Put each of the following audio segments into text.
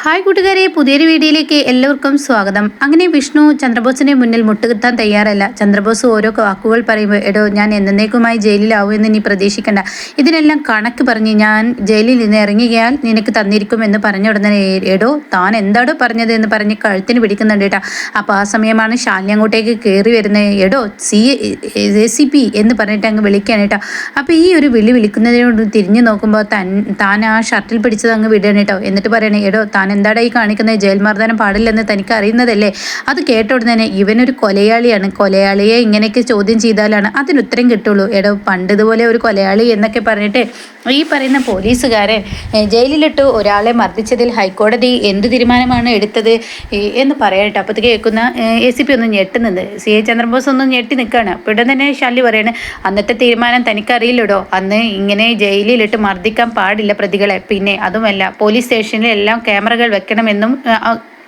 Hi കൂട്ടുകാരെ പുതിയൊരു വീഡിയോയിലേക്ക് എല്ലാവർക്കും സ്വാഗതം. അങ്ങനെ വിഷ്ണു ചന്ദ്രബോസിന്റെ മുന്നിൽ മുട്ടുകുത്താൻ തയ്യാറല്ല. ചന്ദ്രബോസ് ഓരോ വാക്കുകൾ പറയുമ്പോൾ എടോ ഞാൻ എന്നേക്കുമായി ജയിലിലാവും എന്ന് നീ പ്രതീക്ഷിക്കണ്ട. ഇതിനെല്ലാം കണക്ക് പറഞ്ഞ് ഞാൻ ജയിലിൽ നിന്ന് ഇറങ്ങിയാൽ നിനക്ക് തന്നിരിക്കും എന്ന് പറഞ്ഞ ഉടനെ എടോ താൻ എന്താടോ പറഞ്ഞത്? എന്ന് പറഞ്ഞ് കഴുത്തിന് പിടിക്കുന്നുണ്ട് കേട്ടോ. അപ്പോൾ ആ സമയമാണ് ശാലിനി അങ്ങോട്ടേക്ക് കയറി വരുന്നത്. എടോ സി എ സി പി എന്ന് പറഞ്ഞിട്ട് അങ്ങ് വിളിക്കുകയാണ് കേട്ടോ. അപ്പോൾ ഈ ഒരു വിളി വിളിക്കുന്നതിനോട് തിരിഞ്ഞു നോക്കുമ്പോൾ തൻ താൻ ആ ഷർട്ടിൽ പിടിച്ചത് അങ്ങ് വിടുകയാണ് കേട്ടോ. എന്നിട്ട് പറയണേ എടോ താൻ എന്താടാ ഈ കാണിക്കുന്നത് ജയിൽ മർദ്ദനം പാടില്ലെന്ന് തനിക്ക് അറിയുന്നതല്ലേ അത് കേട്ട ഉടനെ ഇവനൊരു കൊലയാളിയാണ്. കൊലയാളിയെ ഇങ്ങനെയൊക്കെ ചോദ്യം ചെയ്താലാണ് അതിനുത്തരം കിട്ടുള്ളൂ. എടോ പണ്ട് ഇതുപോലെ ഒരു കൊലയാളി എന്നൊക്കെ പറഞ്ഞിട്ട് ഈ പറയുന്ന പോലീസുകാരൻ ജയിലിലിട്ട് ഒരാളെ മർദ്ദിച്ചതിൽ ഹൈക്കോടതി എന്ത് തീരുമാനമാണ് എടുത്തത് എന്ന് പറയട്ടെ അപ്പോഴത്തേക്ക് കേൾക്കുന്ന എ സി പി ഒന്നും ഞെട്ടുന്നുണ്ട് സി എ ചന്ദ്രബോസ് ഒന്നും ഞെട്ടി നിൽക്കുകയാണ്. അപ്പോൾ ഇവിടെ തന്നെ ശാലി പറയാണ് അന്നത്തെ തീരുമാനം തനിക്കറിയില്ലടോ. അന്ന് ഇങ്ങനെ ജയിലിലിട്ട് മർദ്ദിക്കാൻ പാടില്ല പ്രതികളെ. പിന്നെ അതുമല്ല പോലീസ് സ്റ്റേഷനിൽ എല്ലാം വെക്കണമെന്നും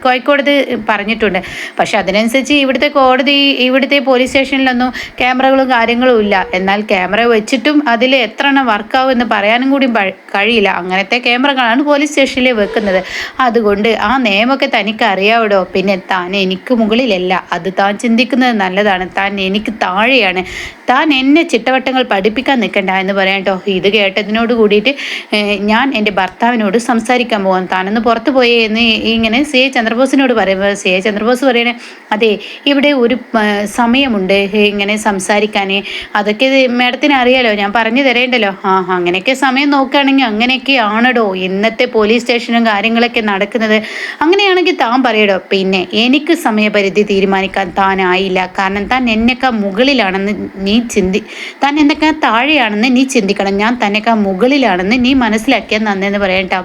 കോഴിക്കോടതി പറഞ്ഞിട്ടുണ്ട്. പക്ഷെ അതിനനുസരിച്ച് ഇവിടുത്തെ കോടതി ഇവിടുത്തെ പോലീസ് സ്റ്റേഷനിലൊന്നും ക്യാമറകളും കാര്യങ്ങളും ഇല്ല. എന്നാൽ ക്യാമറ വെച്ചിട്ടും അതിൽ എത്ര എണ്ണം വർക്കാവും എന്ന് പറയാനും കൂടി കഴിയില്ല. അങ്ങനത്തെ ക്യാമറകളാണ് പോലീസ് സ്റ്റേഷനിൽ വെക്കുന്നത്. അതുകൊണ്ട് ആ നിയമമൊക്കെ തനിക്ക് അറിയാവിടോ? പിന്നെ താൻ എനിക്ക് മുകളിലല്ല. അത് താൻ ചിന്തിക്കുന്നത് നല്ലതാണ്. താൻ എനിക്ക് താഴെയാണ്. താൻ എന്നെ ചിട്ടവട്ടങ്ങൾ പഠിപ്പിക്കാൻ നിൽക്കണ്ട എന്ന് പറയാം കേട്ടോ. ഇത് കേട്ടതിനോട് കൂടിയിട്ട് ഞാൻ എന്റെ ഭർത്താവിനോട് സംസാരിക്കാൻ പോകാം താനൊന്ന് പുറത്തു പോയേ എന്ന് ഇങ്ങനെ സി എ ചന്ദ്രബോസിനോട് പറയുമ്പോൾ സി ചന്ദ്രബോസ് പറയണേ അതെ ഇവിടെ ഒരു സമയമുണ്ട് ഇങ്ങനെ സംസാരിക്കാൻ അതൊക്കെ മാഡത്തിന് അറിയാലോ ഞാൻ പറഞ്ഞു തരേണ്ടല്ലോ. ആ അങ്ങനെയൊക്കെ സമയം നോക്കുകയാണെങ്കിൽ അങ്ങനെയൊക്കെ ആണടോ ഇന്നത്തെ പോലീസ് സ്റ്റേഷനും കാര്യങ്ങളൊക്കെ നടക്കുന്നത്. അങ്ങനെയാണെങ്കിൽ താൻ പറയടോ പിന്നെ എനിക്ക് സമയപരിധി തീരുമാനിക്കാൻ താനായില്ല. കാരണം താൻ എന്നെക്കാൾ മുകളിലാണെന്ന് നീ ചിന്തി താൻ എന്നെക്കാൾ താഴെയാണെന്ന് നീ ചിന്തിക്കണം. ഞാൻ തന്നെക്കാൾ മുകളിലാണെന്ന് നീ മനസ്സിലാക്കിയാൽ നന്നെന്ന് പറയട്ടോ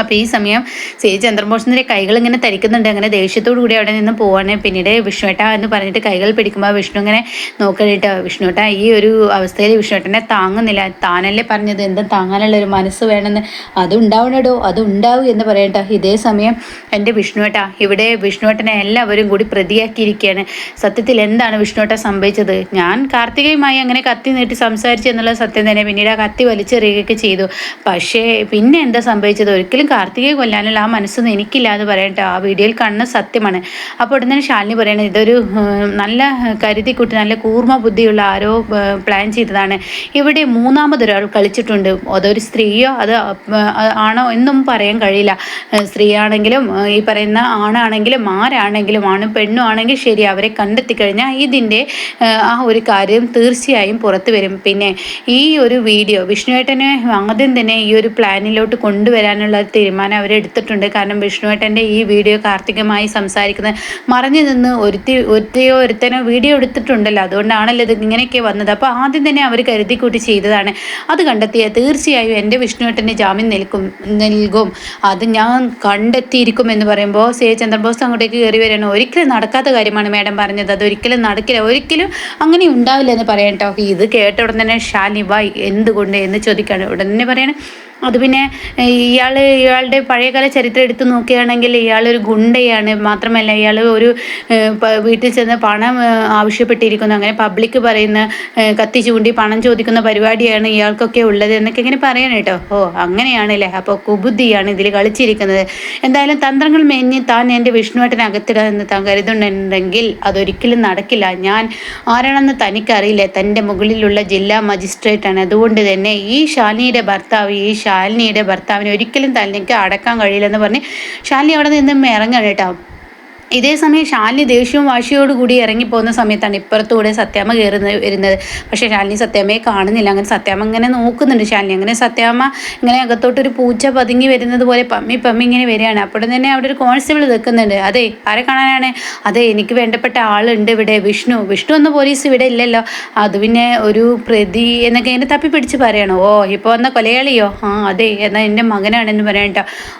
അപ്പോൾ ഈ സമയം സി ചന്ദ്രബോസിന്റെ കൈകൾ ഇങ്ങനെ തരിക്കുന്നുണ്ട്. അങ്ങനെ ദേഷ്യത്തോടു കൂടി അവിടെ നിന്ന് പോവാണ്. പിന്നീട് വിഷ്ണുവേട്ട എന്ന് പറഞ്ഞിട്ട് കൈകൾ പിടിക്കുമ്പോൾ വിഷ്ണു ഇങ്ങനെ നോക്കണിട്ട് വിഷ്ണുവേട്ട ഈ ഒരു അവസ്ഥയിൽ വിഷ്ണുവേട്ടനെ താങ്ങുന്നില്ല. താനല്ലേ പറഞ്ഞത്? എന്തും താങ്ങാനുള്ള ഒരു മനസ്സ് വേണമെന്ന്? അതുണ്ടാവണടോ അതുണ്ടാവും എന്ന് പറയട്ടെ ഇതേ സമയം എന്റെ വിഷ്ണുവേട്ട ഇവിടെ വിഷ്ണുവേട്ടനെ എല്ലാവരും കൂടി പ്രതിയാക്കിയിരിക്കുകയാണ്. സത്യത്തിൽ എന്താണ് വിഷ്ണുവേട്ട സംഭവിച്ചത്? ഞാൻ കാർത്തികയുമായി അങ്ങനെ കത്തി നീട്ടി സംസാരിച്ചു എന്നുള്ള സത്യം തന്നെ പിന്നീട് ആ കത്തി വലിച്ചെറിയുകയൊക്കെ ചെയ്തു. പക്ഷേ പിന്നെ എന്താ സംഭവിച്ചത്? ഒരിക്കലും കാർത്തികയെ കൊല്ലാനുള്ള ആ മനസ്സൊന്നും എനിക്കില്ല എന്ന് പറയട്ടെ. ആ വീഡിയോയിൽ കാണുന്ന സത്യമാണ്. അപ്പോൾ ഉടനെ ശാലിനി പറയണത് ഇതൊരു നല്ല കരുതിക്കുട്ടി നല്ല കൂർമ്മ ബുദ്ധിയുള്ള ആരോ പ്ലാൻ ചെയ്തതാണ്. ഇവിടെ മൂന്നാമതൊരാൾ കളിച്ചിട്ടുണ്ട്. അതൊരു സ്ത്രീയോ അത് ആണോ എന്നും പറയാൻ കഴിയില്ല. സ്ത്രീയാണെങ്കിലും ഈ പറയുന്ന ആണാണെങ്കിലും ആരാണെങ്കിലും ആണും പെണ്ണും ആണെങ്കിൽ ശരി അവരെ കണ്ടെത്തി കഴിഞ്ഞാൽ ഇതിന്റെ ആ ഒരു കാര്യം തീർച്ചയായും പുറത്തു വരും. പിന്നെ ഈ ഒരു വീഡിയോ വിഷ്ണുവേട്ടനെ ആദ്യം തന്നെ ഈ ഒരു പ്ലാനിലോട്ട് കൊണ്ടുവരാനുള്ള തീരുമാനം അവർ എടുത്തിട്ടുണ്ട്. കാരണം വിഷ്ണുവേട്ടന്റെ ഈ വീഡിയോ കാർത്തികമായി സംസാരിക്കുന്നത് മറിഞ്ഞു നിന്ന് ഒരുത്തി ഒരുത്തിയോ ഒരുത്തനോ വീഡിയോ എടുത്തിട്ടുണ്ടല്ലോ. അതുകൊണ്ടാണല്ലോ ഇത് ഇങ്ങനെയൊക്കെ വന്നത്. അപ്പോൾ ആദ്യം തന്നെ അവർ കരുതിക്കൂട്ടി ചെയ്തതാണ്. അത് കണ്ടെത്തിയ തീർച്ചയായും എന്റെ വിഷ്ണുവേട്ടന് ജാമ്യം നിൽക്കും നൽകും. അത് ഞാൻ കണ്ടെത്തിയിരിക്കും എന്ന് പറയുമ്പോൾ സി ചന്ദ്രബോസ് അങ്ങോട്ടേക്ക് കയറി വരികയാണ്. ഒരിക്കലും നടക്കാത്ത കാര്യമാണ് മാഡം പറഞ്ഞത്. അത് ഒരിക്കലും നടക്കില്ല. ഒരിക്കലും അങ്ങനെ ഉണ്ടാവില്ല എന്ന് പറയാം കേട്ടോ. ഇത് കേട്ട ഉടൻ തന്നെ ഷാലിബായ് എന്തുകൊണ്ട്? എന്ന് ചോദിക്കുകയാണ്. ഉടൻ തന്നെ പറയണേ അത് പിന്നെ ഇയാൾ ഇയാളുടെ പഴയകാല ചരിത്രം എടുത്ത് നോക്കുകയാണെങ്കിൽ ഇയാളൊരു ഗുണ്ടയാണ്. മാത്രമല്ല ഇയാൾ ഒരു വീട്ടിൽ ചെന്ന് പണം ആവശ്യപ്പെട്ടിരിക്കുന്നു. അങ്ങനെ പബ്ലിക് പറയുന്ന കത്തി ചൂണ്ടി പണം ചോദിക്കുന്ന പരിപാടിയാണ് ഇയാൾക്കൊക്കെ ഉള്ളത് എന്നൊക്കെ ഇങ്ങനെ പറയണം കേട്ടോ. ഓ അങ്ങനെയാണല്ലേ? അപ്പോൾ കുബുദ്ധിയാണ് ഇതിൽ കളിച്ചിരിക്കുന്നത്. എന്തായാലും തന്ത്രങ്ങൾ മേഞ്ഞ് താൻ എന്റെ വിഷ്ണുവേട്ടനെ എന്ന് താൻ കരുതുന്നുണ്ടെങ്കിൽ അതൊരിക്കലും നടക്കില്ല. ഞാൻ ആരാണെന്ന് തനിക്കറിയില്ല. തന്റെ മുകളിലുള്ള ജില്ലാ മജിസ്ട്രേറ്റാണ്. അതുകൊണ്ട് തന്നെ ഈ ഷാനിയുടെ ഭർത്താവ് ഈ ശാലിനിയുടെ ഭർത്താവിനെ ഒരിക്കലും തനിക്ക് അടക്കാൻ കഴിയില്ലെന്ന് പറഞ്ഞ് ശാലിനി അവിടെ നിന്നും ഇറങ്ങണം കേട്ടോ. ഇതേ സമയം ശാലിനി ദേഷ്യവും വാശിയോടുകൂടി ഇറങ്ങിപ്പോകുന്ന സമയത്താണ് ഇപ്പുറത്തൂടെ സത്യാമ്മ കയറുന്നത് വരുന്നത്. പക്ഷേ ശാലിനി സത്യാമ്മയെ കാണുന്നില്ല. അങ്ങനെ സത്യാമ്മ ഇങ്ങനെ നോക്കുന്നുണ്ട്. ശാലിനി അങ്ങനെ സത്യാമ്മ ഇങ്ങനെ അകത്തോട്ടൊരു പൂച്ച പതുങ്ങി വരുന്നത് പോലെ പമ്മി പമ്മി ഇങ്ങനെ വരികയാണ്. അപ്പോഴും തന്നെ അവിടെ ഒരു കോൺസ്റ്റബിൾ നിൽക്കുന്നുണ്ട്. അതെ ആരെ കാണാനാണ്? അതെ എനിക്ക് വേണ്ടപ്പെട്ട ആളുണ്ട് ഇവിടെ. വിഷ്ണു. വിഷ്ണു എന്ന പോലീസ് ഇവിടെ ഇല്ലല്ലോ. അത് പിന്നെ ഒരു പ്രതി എന്നൊക്കെ ഇങ്ങനെ തപ്പി പിടിച്ച് പറയണോ. ഓ ഇപ്പോൾ വന്ന കൊലയാളിയോ? ആ അതെ എന്നാൽ എന്റെ മകനാണെന്ന് പറയണ്ട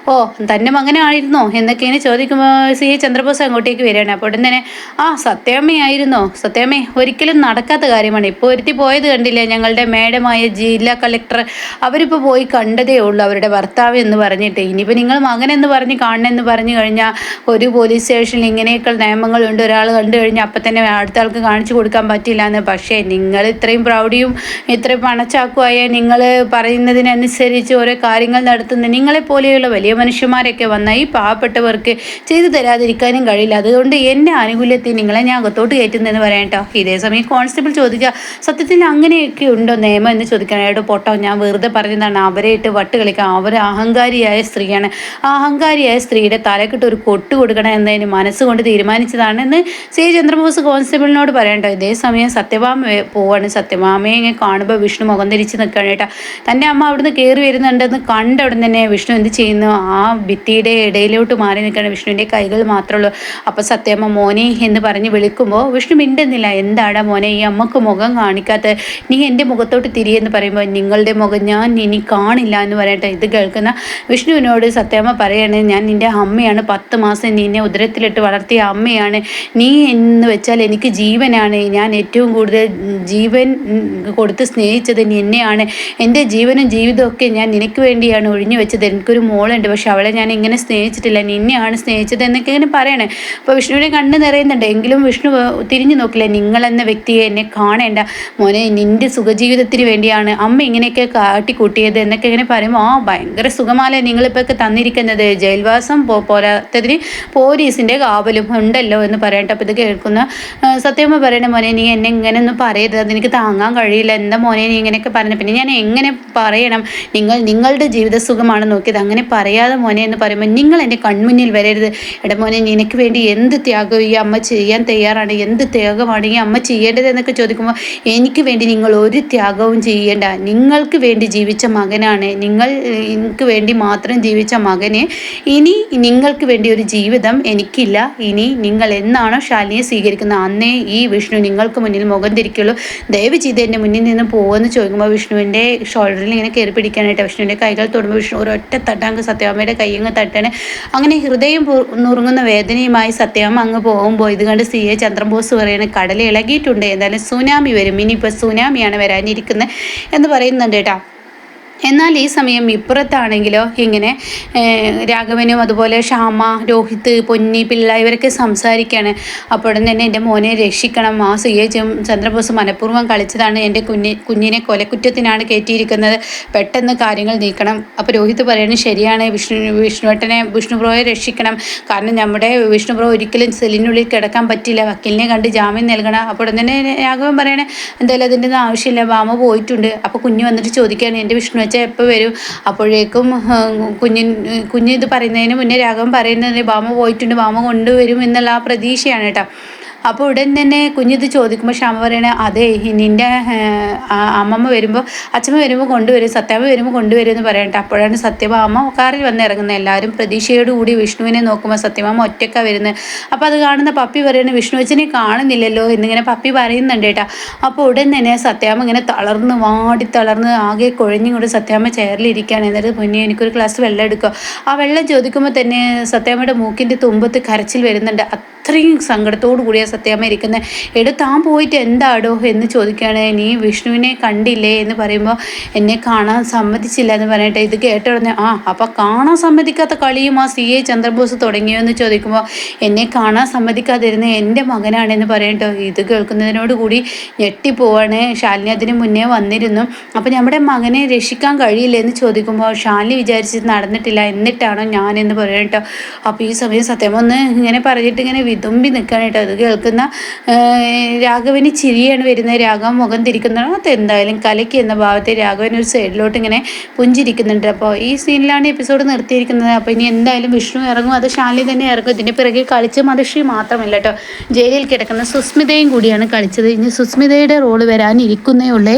ഓ തന്റെ മകനായിരുന്നോ എന്നൊക്കെ ഇങ്ങനെ ചോദിക്കുമ്പോൾ സി. എ. ചന്ദ്രബോസ് ചന്ദ്രബോസ് അങ്ങോട്ടേക്ക് വരികയാണ്. അപ്പോൾ ഉടൻ തന്നെ ആ സത്യാമ്മയായിരുന്നോ സത്യാമ്മേ ഒരിക്കലും നടക്കാത്ത കാര്യമാണ്. ഇപ്പോൾ ഒരുത്തി പോയത് കണ്ടില്ല? ഞങ്ങളുടെ മേഡമായ ജില്ലാ കളക്ടർ അവരിപ്പോൾ പോയി കണ്ടതേ ഉള്ളൂ അവരുടെ ഭർത്താവ് എന്ന് പറഞ്ഞിട്ട്. ഇനിയിപ്പോൾ നിങ്ങൾ മകനെന്ന് പറഞ്ഞ് കാണണമെന്ന് പറഞ്ഞു കഴിഞ്ഞാൽ ഒരു പോലീസ് സ്റ്റേഷനിൽ ഇങ്ങനെയൊക്കെ നിയമങ്ങളുണ്ട്. ഒരാൾ കണ്ടു കഴിഞ്ഞാൽ അപ്പം തന്നെ അടുത്ത ആൾക്ക് കാണിച്ചു കൊടുക്കാൻ പറ്റില്ല എന്ന്. പക്ഷേ നിങ്ങൾ ഇത്രയും പ്രൗഢിയും ഇത്രയും പണച്ചാക്കുമായ നിങ്ങൾ പറയുന്നതിനനുസരിച്ച് ഓരോ കാര്യങ്ങൾ നടത്തുന്ന നിങ്ങളെപ്പോലെയുള്ള വലിയ മനുഷ്യന്മാരൊക്കെ വന്നാൽ ഈ പാവപ്പെട്ടവർക്ക് ചെയ്തു തരാതിരിക്കാനും കഴിയില്ല. അതുകൊണ്ട് എന്റെ ആനുകൂല്യത്തിൽ നിങ്ങളെ ഞാൻ അകത്തോട്ട് കയറ്റുന്നതെന്ന് പറയാം കേട്ടോ. ഇതേ സമയം കോൺസ്റ്റബിൾ ചോദിക്കുക സത്യത്തിൽ അങ്ങനെയൊക്കെ ഉണ്ടോ നിയമം? എന്ന് ചോദിക്കാനായിട്ട് പൊട്ടോ ഞാൻ വെറുതെ പറഞ്ഞതാണ്. അവരെ ഇട്ട് വട്ട് കളിക്കാം അവർ അഹങ്കാരിയായ സ്ത്രീയാണ്. ആ അഹങ്കാരിയായ സ്ത്രീയുടെ തലക്കിട്ട് ഒരു കൊട്ട് കൊടുക്കണം എന്നതിന് മനസ്സുകൊണ്ട് തീരുമാനിച്ചതാണ് എന്ന് സി. ചന്ദ്രബോസ് കോൺസ്റ്റബിളിനോട് പറയണ്ടോ ഇതേ സമയം സത്യഭാമ പോവാണ്. സത്യഭാമയെ ഇങ്ങനെ കാണുമ്പോൾ വിഷ്ണു മുഖം തിരിച്ച് നിൽക്കുകയാണ് കേട്ടോ. തന്റെ അമ്മ അവിടുന്ന് കയറി വരുന്നുണ്ടെന്ന് കണ്ട ഉടൻ തന്നെ വിഷ്ണു എന്ത് ചെയ്യുന്നു? ആ ഭിത്തിയുടെ ഇടയിലോട്ട് മാറി നിൽക്കുകയാണ്. വിഷ്ണുവിന്റെ കൈകൾ മാത്രമേ ഉള്ളൂ. അപ്പോൾ സത്യമ്മ മോനെ എന്ന് പറഞ്ഞ് വിളിക്കുമ്പോൾ വിഷ്ണു മിണ്ടുന്നില്ല. എന്താടാ മോനെ ഈ അമ്മയ്ക്ക് മുഖം കാണിക്കാത്ത? നീ എന്റെ മുഖത്തോട്ട് തിരിയെന്ന് പറയുമ്പോൾ നിങ്ങളുടെ മുഖം ഞാൻ ഇനി കാണില്ല എന്ന് പറയട്ടെ? ഇത് കേൾക്കുന്ന വിഷ്ണുവിനോട് സത്യമ്മ പറയണേ ഞാൻ നിന്റെ അമ്മയാണ്. പത്ത് മാസം നിന്നെ ഉദരത്തിലിട്ട് വളർത്തിയ അമ്മയാണ്. നീ എന്ന് വെച്ചാൽ എനിക്ക് ജീവനാണ്. ഞാൻ ഏറ്റവും കൂടുതൽ ജീവൻ കൊടുത്ത് സ്നേഹിച്ചത് നിന്നെയാണ് എന്റെ ജീവനും ജീവിതവും ഒക്കെ ഞാൻ നിനക്ക് വേണ്ടിയാണ്. ഒഴിഞ്ഞു വെച്ചത്. എനിക്കൊരു മോളുണ്ട്. പക്ഷെ അവളെ ഞാൻ ഇങ്ങനെ സ്നേഹിച്ചിട്ടില്ല. നിന്നെയാണ് സ്നേഹിച്ചത് എന്നൊക്കെ ഇങ്ങനെ പറയണേ. അപ്പോൾ വിഷ്ണുവിനെ കണ്ണ് നിറയുന്നുണ്ട്. എങ്കിലും വിഷ്ണു തിരിഞ്ഞു നോക്കില്ല. നിങ്ങൾ എന്ന വ്യക്തിയെ എന്നെ കാണേണ്ട. മോനെ നിന്റെ സുഖജീവിതത്തിന് വേണ്ടിയാണ് അമ്മ ഇങ്ങനെയൊക്കെ കാട്ടിക്കൂട്ടിയത് എന്നൊക്കെ ഇങ്ങനെ പറയുമ്പോൾ ആ ഭയങ്കര സുഖമാലേ നിങ്ങളിപ്പോൾ ഒക്കെ തന്നിരിക്കുന്നത്. ജയിൽവാസം പോ പോരാത്തതിന് പോലീസിന്റെ കാവലും ഉണ്ടല്ലോ എന്ന് പറയട്ടെ. അപ്പോൾ ഇത് കേൾക്കുന്ന സത്യമ്മ പറയണ മോനെ നീ എന്നെ ഇങ്ങനെ ഒന്നും പറയരുത്. അതെനിക്ക് താങ്ങാൻ കഴിയില്ല. എന്താ മോനെ നീ ഇങ്ങനെയൊക്കെ പറഞ്ഞു പിന്നെ ഞാൻ എങ്ങനെ പറയണം? നിങ്ങൾ നിങ്ങളുടെ ജീവിത സുഖമാണ് നോക്കിയത്. അങ്ങനെ പറയാതെ മോനെ എന്ന് പറയുമ്പോൾ നിങ്ങൾ എന്റെ കൺമുന്നിൽ വരരുത്. എടാ മോനെ നിനക്ക് വേണ്ടി എന്ത് ത്യാഗം ഈ അമ്മ ചെയ്യാൻ തയ്യാറാണ്? എന്ത് ത്യാഗമാണ് ഈ അമ്മ ചെയ്യേണ്ടത് എന്നൊക്കെ ചോദിക്കുമ്പോൾ എനിക്ക് വേണ്ടി നിങ്ങൾ ഒരു ത്യാഗവും ചെയ്യേണ്ട. നിങ്ങൾക്ക് വേണ്ടി ജീവിച്ച മകനാണ്. നിങ്ങൾ എനിക്ക് വേണ്ടി മാത്രം ജീവിച്ച മകനെ ഇനി നിങ്ങൾക്ക് വേണ്ടി ഒരു ജീവിതം എനിക്കില്ല. ഇനി നിങ്ങൾ എന്നാണോ ശാലിനിയെ സ്വീകരിക്കുന്നത്? അന്നേ ഈ വിഷ്ണു നിങ്ങൾക്ക് മുന്നിൽ മുഖം തിരിക്കുള്ളൂ. ദയവ് ചെയ്ത് എന്റെ മുന്നിൽ നിന്ന് പോകുമെന്ന് ചോദിക്കുമ്പോൾ വിഷ്ണുവിന്റെ ഷോൾഡറിൽ ഇങ്ങനെ കയറി പിടിക്കാനായിട്ട് വിഷ്ണുവിന്റെ കൈകൾ തൊടുമ്പോൾ വിഷ്ണു ഒരൊറ്റ തട്ടാങ്ക് സത്യാമ്മയുടെ കൈയങ്ങ് തട്ടണേ. അങ്ങനെ ഹൃദയം നുറുങ്ങുന്ന നുറുങ്ങുന്ന വേദനയുമായി സത്യം അങ്ങ് പോകുമ്പോൾ ഇത് കണ്ട് സി എ ചന്ദ്രബോസ് പറയുന്നത് കടൽ ഇളകിയിട്ടുണ്ട്. എന്തായാലും സുനാമി വരും. ഇനിയിപ്പോൾ സുനാമിയാണ് വരാനിരിക്കുന്നത് എന്ന് പറയുന്നുണ്ട് കേട്ടോ. എന്നാൽ ഈ സമയം ഇപ്പുറത്താണെങ്കിലോ ഇങ്ങനെ രാഘവനും അതുപോലെ ഷാമ രോഹിത് പൊന്നി പിള്ള ഇവരൊക്കെ സംസാരിക്കുകയാണ് അപ്പോഴും തന്നെ എന്റെ മോനെ രക്ഷിക്കണം. ആ സി എ ചന്ദ്രബോസ് മനഃപൂർവം കളിച്ചതാണ് എന്റെ കുഞ്ഞി കുഞ്ഞിനെ കൊലക്കുറ്റത്തിനാണ് കയറ്റിയിരിക്കുന്നത് പെട്ടെന്ന് കാര്യങ്ങൾ നീക്കണം. അപ്പോൾ രോഹിത് പറയുന്നത് ശരിയാണ് വിഷ്ണു വിഷ്ണുവേട്ടനെ വിഷ്ണുപ്രോയെ രക്ഷിക്കണം. കാരണം നമ്മുടെ വിഷ്ണുപ്രോ ഒരിക്കലും സെല്ലിനുള്ളിൽ കിടക്കാൻ പറ്റില്ല. വക്കീലിനെ കണ്ട് ജാമ്യം നൽകണം. അപ്പോൾ തന്നെ രാഘവൻ പറയണേ എന്തായാലും അതിന്റെ ആവശ്യമില്ല. വാമ പോയിട്ടുണ്ട്. അപ്പോൾ കുഞ്ഞ് വന്നിട്ട് ചോദിക്കുകയാണ് എന്റെ വിഷ്ണു വെച്ചാൽ എപ്പോൾ വരും? അപ്പോഴേക്കും കുഞ്ഞിൻ കുഞ്ഞ് ഇത് പറയുന്നതിന് മുന്നേ രാഘവൻ പറയുന്നത് ബാമ പോയിട്ടുണ്ട് ബാമ കൊണ്ടുവരും എന്നുള്ള ആ പ്രതീക്ഷയാണ് കേട്ടോ. അപ്പോൾ ഉടൻ തന്നെ കുഞ്ഞിത് ചോദിക്കുമ്പോൾ ക്ഷമ പറയണേ അതെ നിന്റെ അമ്മമ്മ വരുമ്പോൾ അച്ഛമ്മ വരുമ്പോൾ കൊണ്ടുവരും സത്യാമ്മ വരുമ്പോൾ കൊണ്ടുവരും എന്ന് പറയട്ടെ അപ്പോഴാണ് സത്യഭാമ കാറിൽ വന്ന് ഇറങ്ങുന്നത്. എല്ലാവരും പ്രതീക്ഷയോടുകൂടി വിഷ്ണുവിനെ നോക്കുമ്പോൾ സത്യഭാമ ഒറ്റക്കാണ് വരുന്നത് അപ്പോൾ അത് കാണുന്ന പപ്പി പറയുന്നത് വിഷ്ണു അച്ഛനെ കാണുന്നില്ലല്ലോ എന്നിങ്ങനെ പപ്പി പറയുന്നുണ്ട് കേട്ടോ. അപ്പോൾ ഉടൻ തന്നെ സത്യാമ്മ ഇങ്ങനെ തളർന്ന് വാടി തളർന്ന് ആകെ കുഴഞ്ഞുകൊണ്ട് സത്യാമ്മ ചെയറിലിരിക്കുകയാണ് എന്നിട്ട് മുന്നേ എനിക്കൊരു ഗ്ലാസ് വെള്ളം എടുക്കുക. ആ വെള്ളം ചോദിക്കുമ്പോൾ തന്നെ സത്യാമ്മയുടെ മൂക്കിന്റെ തുമ്പത്ത് കരച്ചിൽ വരുന്നുണ്ട്. അത്രയും സങ്കടത്തോടു കൂടിയ സത്യാമ്മ ഇരിക്കുന്നത് താൻ പോയിട്ട് എന്താടോ എന്ന് ചോദിക്കുകയാണ്. നീ വിഷ്ണുവിനെ കണ്ടില്ലേ? എന്ന് പറയുമ്പോൾ എന്നെ കാണാൻ സമ്മതിച്ചില്ല എന്ന് പറഞ്ഞിട്ട് ഇത് കേട്ട ഉടനെ ആ അപ്പം കാണാൻ സമ്മതിക്കാത്ത കളിയും ആ സി. എ. ചന്ദ്രബോസ് തുടങ്ങിയോ? എന്ന് ചോദിക്കുമ്പോൾ എന്നെ കാണാൻ സമ്മതിക്കാതിരുന്ന എന്റെ മകനാണെന്ന് പറയട്ടോ. ഇത് കേൾക്കുന്നതിനോട് കൂടി ഞെട്ടിപ്പോവാണ്. ശാലിനി അതിന് മുന്നേ വന്നിരുന്നു. അപ്പം നമ്മുടെ മകനെ രക്ഷിക്കാൻ കഴിയില്ല? എന്ന് ചോദിക്കുമ്പോൾ ശാലിനി വിചാരിച്ചത് നടന്നിട്ടില്ല. എന്നിട്ടാണോ ഞാനെന്ന് പറയട്ടോ. അപ്പോൾ ഈ സമയം സത്യം ഒന്ന് ഇങ്ങനെ പറഞ്ഞിട്ട് ഇങ്ങനെ വിതുമ്പി നിൽക്കാൻ കേട്ടോ അത് കേൾക്കുന്ന രാഘവന് ചിരിയാണ് വരുന്നത് രാഘവൻ മുഖം തിരിക്കുന്നത് അത് എന്തായാലും കലയ്ക്ക് എന്ന ഭാവത്തെ രാഘവൻ ഒരു സൈഡിലോട്ട് ഇങ്ങനെ പുഞ്ചിരിക്കുന്നുണ്ട്. അപ്പോൾ ഈ സീനിലാണ് എപ്പിസോഡ് നിർത്തിയിരിക്കുന്നത്. അപ്പോൾ ഇനി എന്തായാലും വിഷ്ണു ഇറങ്ങും. അത് ശാലി തന്നെ ഇറങ്ങും. ഇതിന്റെ പിറകെ കളിച്ച മഹർഷി മാത്രമല്ല കേട്ടോ. ജയിലിൽ കിടക്കുന്ന സുസ്മിതയും കൂടിയാണ് കളിച്ചത്. ഇനി സുസ്മിതയുടെ റോൾ വരാനിരിക്കുന്നേ ഉള്ളേ.